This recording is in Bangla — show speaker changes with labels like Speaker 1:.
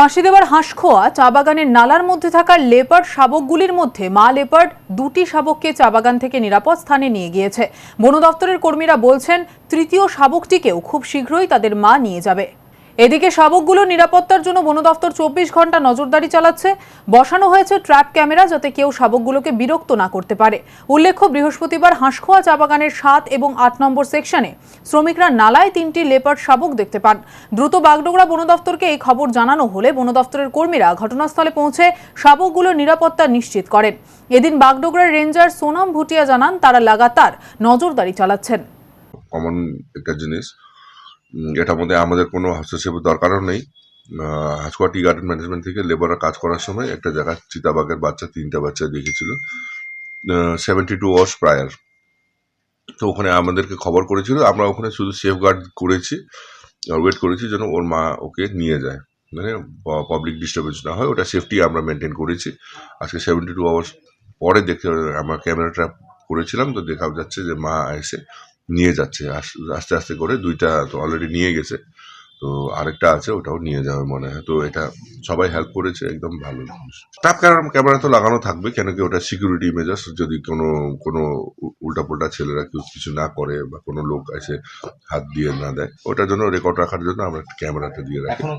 Speaker 1: ফাঁসি দেওয়ার হাঁসখোয়া চা বাগানের নালার মধ্যে থাকা লেপার্ড শাবকগুলির মধ্যে মা লেপার্ড দুটি শাবককে চা বাগান থেকে নিরাপদ স্থানে নিয়ে গিয়েছে। বন দপ্তরের কর্মীরা বলছেন, তৃতীয় শাবকটিকেও খুব শীঘ্রই তাদের মা নিয়ে যাবে। এদিকে শাবকগুলো নিরাপত্তার জন্য বন দফতর চব্বিশ ঘণ্টা নজরদারি চালাচ্ছে। বসানো হয়েছে ট্র্যাপ ক্যামেরা যাতে কেউ শাবকগুলোকে বিরক্ত না করতে পারে। উল্লেখ্য, বৃহস্পতিবার হাঁসখোয়া চা বাগানের সাত এবং আট নম্বর সেকশনে শ্রমিকরা নালায় তিনটি লেপার্ড শাবক দেখতে পান। দ্রুত বাগডোগরা বন দফতরকে এই খবর জানানো হলে বন দফতরের কর্মীরা ঘটনাস্থলে পৌঁছে শাবকগুলোর নিরাপত্তা নিশ্চিত করেন। এদিন বাগডোগরার রেঞ্জার সোনাম ভুটিয়া জানান, তারা লাগাতার নজরদারি চালাচ্ছেন।
Speaker 2: কমন একটা জিনিস এটার মধ্যে আমাদের কোনো হস্তক্ষেপের দরকারও নেই। হাজকোয়া টি গার্ডেন ম্যানেজমেন্ট থেকে লেবাররা কাজ করার সময় একটা জায়গায় চিতাবাঘের বাচ্চা, তিনটা বাচ্চা দেখেছিল। সেভেন্টি টু আওয়ার্স প্রায়ার তো ওখানে আমাদেরকে খবর করেছিল, আমরা ওখানে শুধু সেফ গার্ড করেছি ওয়েট করেছি যেন ওর মা ওকে নিয়ে যায়। মানে পাবলিক ডিস্টারবেন্স না হয়, ওটা সেফটি আমরা মেনটেন করেছি। আজকে সেভেন্টি টু আওয়ার্স পরে দেখে আমরা ক্যামেরাটা করেছিলাম, তো দেখা যাচ্ছে যে মা এসে নিয়ে যাচ্ছে। আস- আস্তে আস্তে করে দুইটা তো অলরেডি নিয়ে গেছে। তো আরেকটা আছে, ওটাও নিয়ে যাবে মনে হয়। তো এটা সবাই হেল্প করেছে, একদম ভালো তাপ ক্যামেরা তো লাগানো থাকবে, কেন কি ওটা সিকিউরিটি মেজার্স যদি কোনো কোনো উল্টা পুল্টা ছেলেরা কেউ কিছু না করে বা কোনো লোক এসে হাত দিয়ে না দেয়, ওটার জন্য রেকর্ড রাখার জন্য আমরা ক্যামেরাটা দিয়ে রাখি।